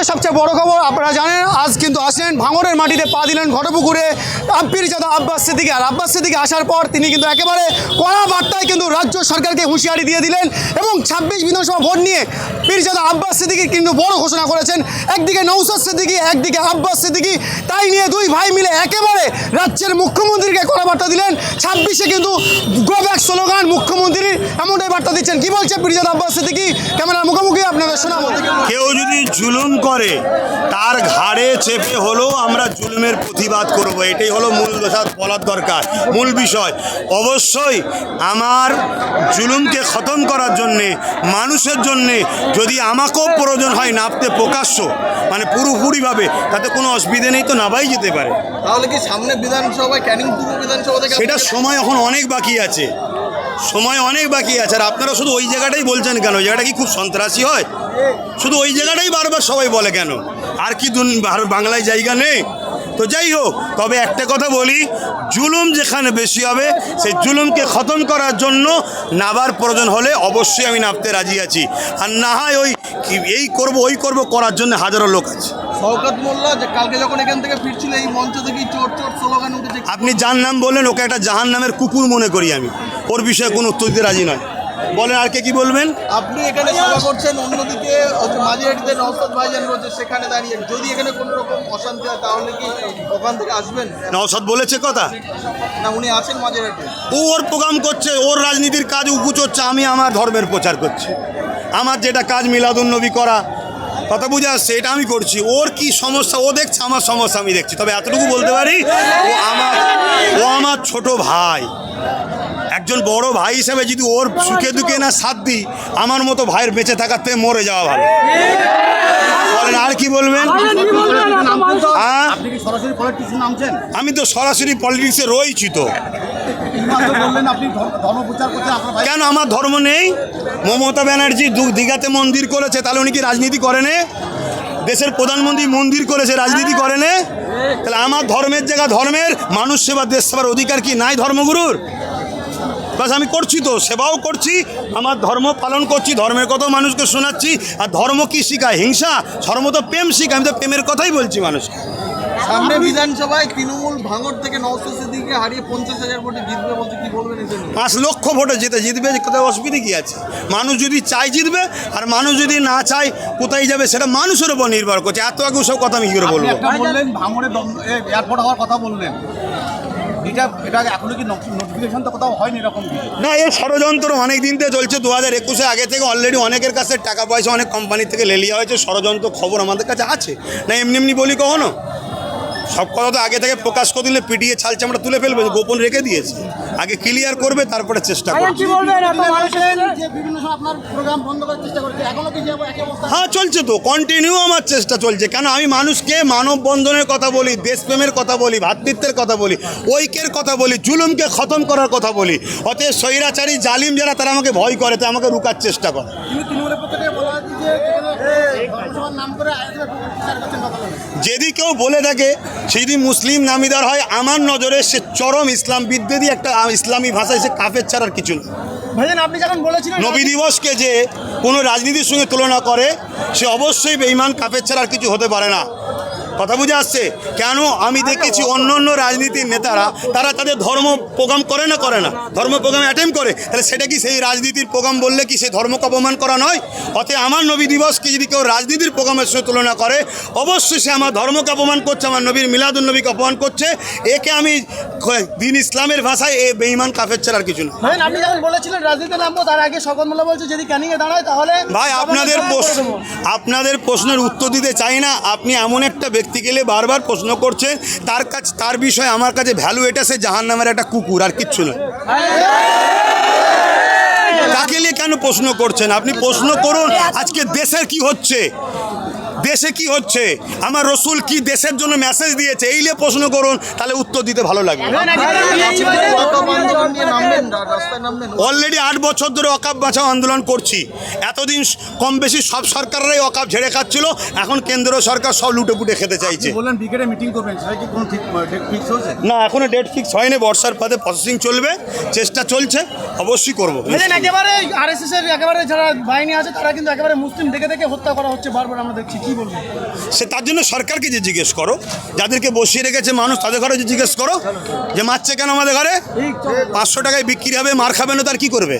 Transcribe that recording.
মুহূর্তে সবচেয়ে বড় খবর, আপনারা জানেন, আজ কিন্তু আসলেন ভাঙরের মাটিতে পা দিলেন ঘটপুকুরে পীরজাদা আব্বাস সিদ্দিকে। আর আব্বাস সিদ্দিকে আসার পর তিনি কিন্তু একেবারে কড়া বার্তায় কিন্তু রাজ্য সরকারকে হুঁশিয়ারি দিয়ে দিলেন এবং ছাব্বিশ বিধানসভা ভোট নিয়ে পীরজাদা আব্বাস সিদ্দিকি কিন্তু বড় ঘোষণা করেছেন। একদিকে নৌসাদ সিদ্দিকি, একদিকে আব্বাস সিদ্দিকি। তাই নিয়ে দুই ভাই মিলে একেবারে রাজ্যের মুখ্যমন্ত্রীকে কড়া বার্তা দিলেন। ছাব্বিশে কিন্তু গো ব্যাক স্লোগান মুখ্যমন্ত্রীর এমনটাই বার্তা দিচ্ছেন। কি বলছে পীরজাদা আব্বাস সিদ্দিকি ক্যামেরার মুখোমুখি আপনাদের শোনাবো? কেউ যদি জুলুম করে তার ঘাড়ে চেপে হলেও আমরা জুলুমের প্রতিবাদ করব। এটাই হলো মূল কথা বলার দরকার মূল বিষয়। অবশ্যই আমার জুলুমকে খতম করার জন্যে মানুষের জন্যে যদি আমাকেও প্রয়োজন হয় নাপতে প্রকাশ্য মানে পুরোপুরিভাবে তাতে কোনো অসুবিধে নেই তো নাবাই যেতে পারে। তাহলে কি সামনে বিধানসভায় ক্যানিং পূর্ব বিধানসভা থেকে সেটা সময় এখন অনেক বাকি আছে। সময় অনেক বাকি আছে আর আপনারা শুধু ওই জায়গাটাই বলছেন কেন? ওই জায়গাটা কি খুব সন্ত্রাসী হয়? শুধু ওই জায়গাটাই বারবার সবাই বলে কেন? আর কি বাংলায় জায়গা নেই? তো যাই হোক তবে একটা কথা বলি জুলুম যেখানে বেশি হবে সেই জুলুমকে খতম করার জন্য নাবার প্রয়োজন হলে অবশ্যই আমি নামতে রাজি আছি। আর না হয় ওই এই করব ওই করব করার জন্য হাজারো লোক আছে। শওকত মোল্লা যে কালকে যখন এখান থেকে ফিরছিল এই মঞ্চ থেকেই চোর চোর স্লোগান উঠেছে। আপনি যার নাম বললেন ওকে একটা জাহান নামের কুকুর মনে করি আমি। ওর বিষয়ে কোনো উত্তর দিতে রাজি নয়। বলেন আর কে কি বলবেন? আপনি এখানে সভা করছেন অন্যদিকে মাঝিহাটিতে নওসাদ ভাইজান রয়েছে সেখানে দাঁড়িয়ে। যদি এখানে কোনো রকম অশান্তি হয় তাহলে কি ওখান থেকে আসবেন? নওসাদ বলেছে কথা? না উনি আছেন মাঝিহাটি। ও ওর প্রোগ্রাম করছে ওর রাজনীতির কাজ উঁকু চড়ছে আমি আমার ধর্মের প্রচার করছি। আমার যেটা কাজ মিলাদুন্নবী করা কথা বুঝে আসছে এটা আমি করছি। ওর কি সমস্যা ও দেখছে আমার সমস্যা আমি দেখছি। তবে এতটুকু বলতে পারি ও আমার ও আমার ছোট ভাই। একজন বড় ভাই হিসেবে যদি ওর সুখে দুঃখে না সাথ দিই আমার মতো ভাইয়ের বেঁচে থাকার থেকে মরে যাওয়া ভালো। বলেন আর কি বলবেন? হ্যাঁ আপনি কি সরাসরি পলিটিক্স নামছেন? আমি তো সরাসরি পলিটিক্সে রয়েছি তো। কেন আমার ধর্ম নেই? মমতা ব্যানার্জি দীঘাতে মন্দির করেছে, তাহলে উনি কি রাজনীতি করেনে দেশের প্রধানমন্ত্রী মন্দির করেছে, রাজনীতি করেনে তাহলে আমার ধর্মের জায়গা ধর্মের, মানুষ সেবা, দেশ সেবার অধিকার কি নাই ধর্মগুরুর? বাস আমি করছি তো, সেবাও করছি, আমার ধর্ম পালন করছি, ধর্মের কথাও মানুষকে শোনাচ্ছি, আর ধর্ম কি শিখায়? হিংসা? ধর্ম তো প্রেম শিখায়, আমি তো প্রেমের কথাই বলছি মানুষকে। সামনে বিধানসভায় তৃণমূল ভাঙর থেকে নওসাদ সিদ্দিককে হারিয়ে পঞ্চাশ হাজার ভোটে জিতবে বলছে কি বলবেন পাঁচ লক্ষ ভোটে জিতে জিতবে কোথায় অসুবিধে কি আছে? মানুষ যদি চায় জিতবে আর মানুষ যদি না চায় কোথায় যাবে সেটা মানুষের উপর নির্ভর করছে। এত আগে সব কথা আমি কি করে বলব? বললেন ভাঙড়ে এয়ারপোর্ট হওয়ার কথা বললেন। এটা এটা এখনও কি নোটিফিকেশন তো কোথাও হয়নি এরকম না এই ষড়যন্ত্র অনেক দিন থেকে চলছে। দু হাজার একুশে আগে থেকে অলরেডি অনেকের কাছে টাকা পয়সা অনেক কোম্পানি থেকে লেলিয়া হয়েছে। ষড়যন্ত্র খবর আমাদের কাছে আছে। না এমনি এমনি বলি কখনো? সব কথা তো আগে থেকে প্রকাশ করে দিলে পিটিয়ে ছাল চামড়া তুলে ফেলবে গোপন রেখে দিয়েছে। আগে ক্লিয়ার করবে তারপরে চেষ্টা করবে। যে বিভিন্ন সময় আপনার প্রোগ্রাম বন্ধ করার চেষ্টা করেছে এখনও কি যে একই অবস্থা? হ্যাঁ চলছে তো কন্টিনিউ আমার চেষ্টা চলছে। কেন আমি মানুষকে মানববন্ধনের কথা বলি দেশপ্রেমের কথা বলি ভ্রাতৃত্বের কথা বলি ঐক্যের কথা বলি জুলুমকে খতম করার কথা বলি। অতএব স্বৈরাচারী জালিম যারা তারা আমাকে ভয় করে তো আমাকে রুকার চেষ্টা করে। যদি কেউ বলে থাকে সে যদি মুসলিম নামিদার হয় আমার নজরে সে চরম ইসলাম বিদ্বেদি একটা ইসলামী ভাষায় সে কাফের ছাড়ার কিছু না। ভাইজান আপনি যখন বলেছিলেন নবী দিবসকে যে কোনো রাজনীতির সঙ্গে তুলনা করে সে অবশ্যই বেঈমান কাফের ছাড়া আর কিছু হতে পারে না। কথা বুঝে আসছে? কেন আমি দেখেছি অন্য অন্য রাজনীতির নেতারা তারা তাদের ধর্ম প্রোগ্রাম করে না করে না। ধর্ম প্রোগ্রাম অ্যাটেম্প করে। তাহলে সেটা কি সেই রাজনীতির প্রোগ্রাম বললে কি সেই ধর্মকে অপমান করা নয়? অতএব আমার নবী দিবসকে যদি কেউ রাজনীতির প্রোগ্রামের সঙ্গে তুলনা করে অবশ্যই সে আমার ধর্মকে অপমান করছে আমার নবীর মিলাদুল নবীকে অপমান করছে। একে আমি দিন ইসলামের ভাষায় এ বেঈমান কাফের ছাড়া আর কিছু না। আপনি যখন বলেছিলেন রাজনীতি নামবো তার আগে মোল্লা বলছে যদি ক্যানিংয়ে দাঁড়ায় তাহলে ভাই আপনাদের প্রশ্ন আপনাদের প্রশ্নের উত্তর দিতে চাই না। আপনি এমন একটা ব্যক্তি গেলে বারবার প্রশ্ন করছে, তার কাজ তার বিষয়ে আমার কাছে ভ্যালু এটা সে জাহান নামের একটা কুকুর, আর কিচ্ছু নয়। তাকে নিয়ে কেন প্রশ্ন করছেন? আপনি প্রশ্ন করুন, আজকে দেশের কি হচ্ছে? দেশে কি হচ্ছে আমার রসুল কি দেশের জন্য মেসেজ দিয়েছে এই নিয়ে প্রশ্ন করুন তাহলে উত্তর দিতে ভালো লাগবে নামবেন অলরেডি আট বছর ধরে অকাপ বাঁচাও আন্দোলন করছি এতদিন কম বেশি সব সরকাররাই অকাপ ঝেড়ে খাচ্ছিল এখন কেন্দ্র সরকার সব লুটে পুটে খেতে চাইছে বললেন মিটিং করবেন সেটা কি কোনো ঠিক ডেট ফিক্স হয়েছে না এখনও ডেট ফিক্স হয়নি বর্ষার পাতে প্রসেসিং চলবে চেষ্টা চলছে অবশ্যই করব একেবারে আর এস এস এর একেবারে যারা বাহিনী আছে তারা কিন্তু একেবারে মুসলিম দেখে দেখে হত্যা করা হচ্ছে বারবার আমরা দেখছি কি সে তার জন্য সরকারকে যে জিজ্ঞেস করো যাদেরকে বসিয়ে রেখেছে মানুষ তাদের ঘরে যে জিজ্ঞেস করো যে মারছে কেন আমাদের ঘরে? পাঁচশো টাকায় বিক্রি হবে মার খাবে না তার কি করবে?